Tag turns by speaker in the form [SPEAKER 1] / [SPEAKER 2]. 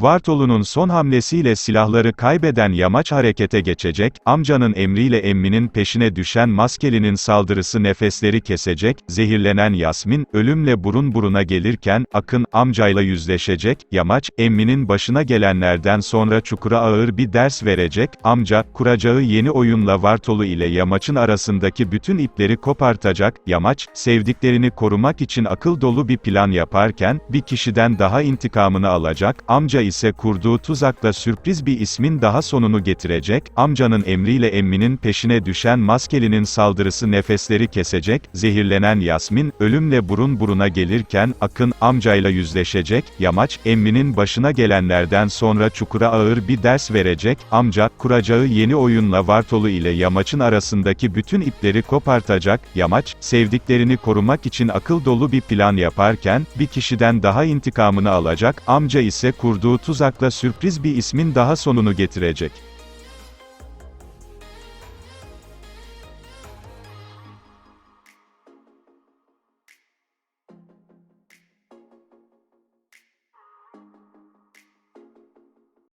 [SPEAKER 1] Vartolu'nun son hamlesiyle silahları kaybeden Yamaç harekete geçecek, amcanın emriyle emminin peşine düşen Maskeli'nin saldırısı nefesleri kesecek, zehirlenen Yasmin, ölümle burun buruna gelirken, Akın, amcayla yüzleşecek, Yamaç, emminin başına gelenlerden sonra Çukur'a ağır bir ders verecek, amca, kuracağı yeni oyunla Vartolu ile Yamaç'ın arasındaki bütün ipleri kopartacak, Yamaç, sevdiklerini korumak için akıl dolu bir plan yaparken, bir kişiden daha intikamını alacak, amca ise kurduğu tuzakla sürpriz bir ismin daha sonunu getirecek, amcanın emriyle emminin peşine düşen Maskeli'nin saldırısı nefesleri kesecek, zehirlenen Yasmin, ölümle burun buruna gelirken, Akın, amcayla yüzleşecek, Yamaç, emminin başına gelenlerden sonra Çukur'a ağır bir ders verecek, amca, kuracağı yeni oyunla Vartolu ile Yamaç'ın arasındaki bütün ipleri kopartacak, Yamaç, sevdiklerini korumak için akıl dolu bir plan yaparken, bir kişiden daha intikamını alacak, amca ise kurduğu tuzakla sürpriz bir ismin daha sonunu getirecek.